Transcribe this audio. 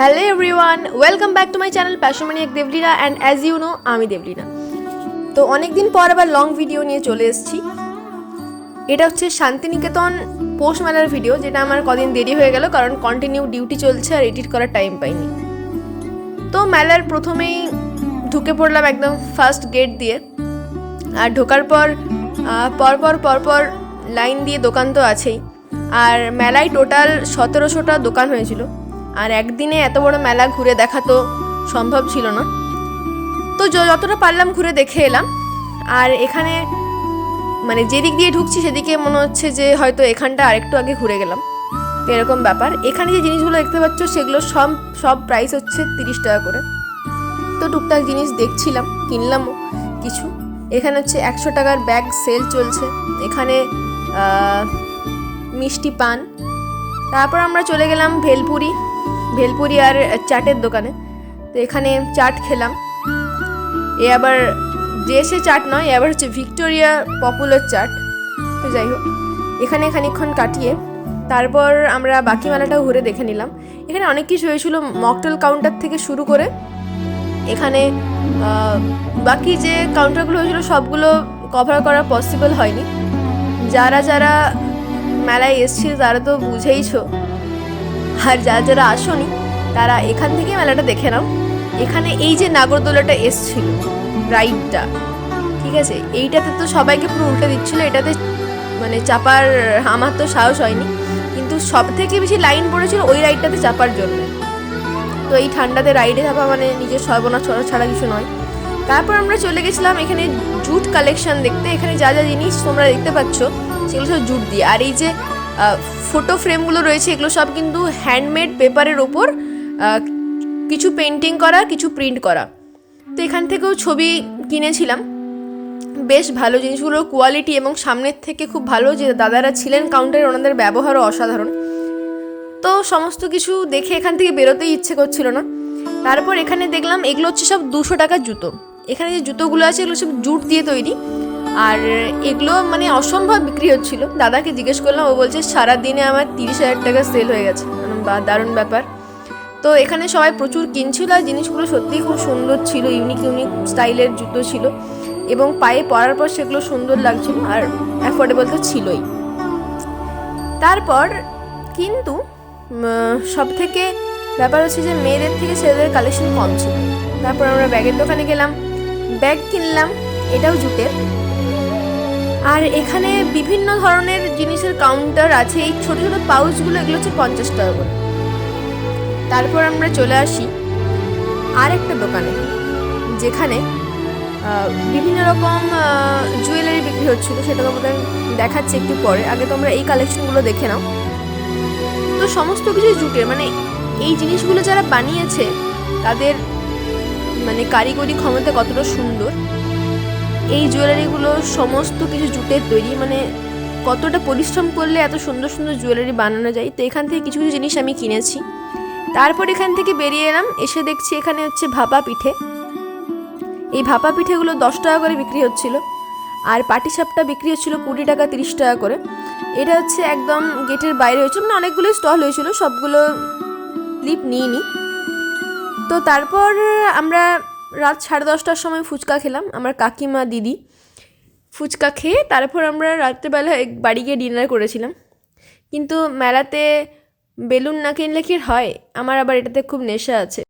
Hello everyone welcome back to my channel passion maniac Deblina and as you know আমি দেবলিনা তো অনেক দিন পর আবার লং ভিডিও নিয়ে চলে এসেছি। এটা হচ্ছে শান্তিনিকেতন পৌষ মেলার ভিডিও যেটা আমার কদিন দেরি হয়ে গেল, কারণ কন্টিনিউ ডিউটি চলছে আর এডিট করার টাইম পাইনি। তো মেলার প্রথমেই ঢুকে পড়লাম একদম ফার্স্ট গেট দিয়ে। আর ঢোকার পর পরপর পরপর লাইন দিয়ে দোকান তো আছেই। আর মেলায় টোটাল সতেরোশোটা দোকান হয়েছিল। আর একদিনে এত বড় মেলা ঘুরে দেখা তো সম্ভব ছিল না। তো যতটা পারলাম ঘুরে দেখে এলাম। আর এখানে মানে যেদিক দিয়ে ঢুকছি সেদিকে মনে হচ্ছে যে হয়তো এখানটা আরেকটু আগে ঘুরে গেলাম। তো এরকম ব্যাপার। এখানে যে জিনিসগুলো দেখতে পাচ্ছ সেগুলো সব সব প্রাইস হচ্ছে তিরিশ টাকা করে। তো টুকটাক জিনিস দেখছিলাম, কিনলামও কিছু। এখানে হচ্ছে একশো টাকার ব্যাগ সেল চলছে। এখানে মিষ্টি পান। তারপর আমরা চলে গেলাম ভেলপুরি। ভেলপুরি আর চাটের দোকানে। তো এখানে চাট খেলাম। এ আবার সে চাট নয়, এ আবার হচ্ছে ভিক্টোরিয়া পপুলার চাট। তো যাই হোক, এখানে খানিকক্ষণ কাটিয়ে তারপর আমরা বাকি মেলাটাও ঘুরে দেখে নিলাম। এখানে অনেক কিছু হয়েছিল মকটেল কাউন্টার থেকে শুরু করে। এখানে বাকি যে কাউন্টারগুলো হয়েছিল সবগুলো কভার করা পসিবল হয়নি। যারা যারা মেলায় এসছিল তারা তো বুঝেইছো। আর যারা যারা আসনি, তারা এখান থেকে মেলাটা দেখে নাও। এখানে এই যে নাগরদোলাটা এসছিল, রাইডটা, ঠিক আছে? এইটাতে তো সবাইকে পুরো উল্টে দিচ্ছিল, এটাতে মানে চাপার আমার তো সাহস হয়নি, কিন্তু সব থেকে বেশি লাইন পড়েছিল ওই রাইডটাতে চাপার জন্য। তো এই ঠান্ডাতে রাইডে চাপা মানে নিজের সর্বনা ছড়া ছাড়া কিছু নয়। তারপর আমরা চলে গেছিলাম এখানে জুট কালেকশন দেখতে। এখানে যা যা জিনিস তোমরা দেখতে পাচ্ছ, সেগুলো সব জুট দিয়ে। আর এই যে ফটো ফ্রেমগুলো রয়েছে, এগুলো সব কিন্তু হ্যান্ডমেড পেপারের ওপর কিছু পেন্টিং করা, কিছু প্রিন্ট করা। তো এখান থেকেও ছবি কিনেছিলাম। বেশ ভালো জিনিসগুলোর কোয়ালিটি এবং সামনের থেকে খুব ভালো যে দাদারা ছিলেন কাউন্টারে ওনাদের ব্যবহারও অসাধারণ। তো সমস্ত কিছু দেখে এখান থেকে বেরোতেই ইচ্ছে করছিল না। তারপর এখানে দেখলাম, এগুলো হচ্ছে সব দুশো টাকার জুতো। এখানে যে জুতোগুলো আছে, এগুলো সব জুট দিয়ে তৈরি। আর এগুলো মানে অসম্ভব বিক্রি হচ্ছিল। দাদাকে জিজ্ঞেস করলাম, ও বলছে সারা দিনে আমার তিরিশ হাজার টাকা সেল হয়ে গেছে। বা দারুণ ব্যাপার। তো এখানে সবাই প্রচুর কিনছিল আর জিনিসগুলো সত্যিই খুব সুন্দর ছিল ইউনিক ইউনিক স্টাইলের জুতো ছিল এবং পায়ে পরার পর সেগুলো সুন্দর লাগছিল আর অ্যাফোর্ডেবল তো ছিলই। তারপর কিন্তু সব থেকে ব্যাপার হচ্ছে যে মেয়েদের থেকে ছেলেদের কালেকশন কম ছিল। তারপর আমরা ব্যাগের দোকানে গেলাম, ব্যাগ কিনলাম, এটাও জুটের। আর এখানে বিভিন্ন ধরনের জিনিসের কাউন্টার আছে। এই ছোটো ছোটো পাউচগুলো এগুলো হচ্ছে পঞ্চাশ টাকা করে। তারপর আমরা চলে আসি আর একটা দোকানে, যেখানে বিভিন্ন রকম জুয়েলারি বিক্রি হচ্ছিল। সেটা তোমাদের দেখাচ্ছে একটু পরে। আগে তোমরা এই কালেকশনগুলো দেখে নাও। তো সমস্ত কিছু জুটের মানে এই জিনিসগুলো যারা বানিয়েছে, তাদের মানে কারিগরি ক্ষমতা কতটা সুন্দর। এই জুয়েলারিগুলো সমস্ত কিছু জুটের তৈরি মানে কতটা পরিশ্রম করলে এত সুন্দর সুন্দর জুয়েলারি বানানো যায়, তো এখান থেকে কিছু কিছু জিনিস আমি কিনেছি। তারপর এখান থেকে বেরিয়ে এলাম, এসে দেখছি এখানে হচ্ছে ভাপা পিঠে। এই ভাপা পিঠেগুলো দশ টাকা করে বিক্রি হচ্ছিল, আর পাটিসাপটা বিক্রি হচ্ছিল কুড়ি টাকা, তিরিশ টাকা করে। এটা হচ্ছে একদম গেটের বাইরে হয়েছিল মানে অনেকগুলো স্টল হয়েছিল, সবগুলো ক্লিপ নিইনি। তো তারপর আমরা রাত সাড়ে দশটার সময় ফুচকা খেলাম, আমার কাকিমা দিদি। ফুচকা খেয়ে তারপর আমরা রাত্রেবেলা বাড়ি গিয়ে ডিনার করেছিলাম। কিন্তু মেলাতে বেলুন না কিনলে কি হয়? আমার আবার এটাতে খুব নেশা আছে।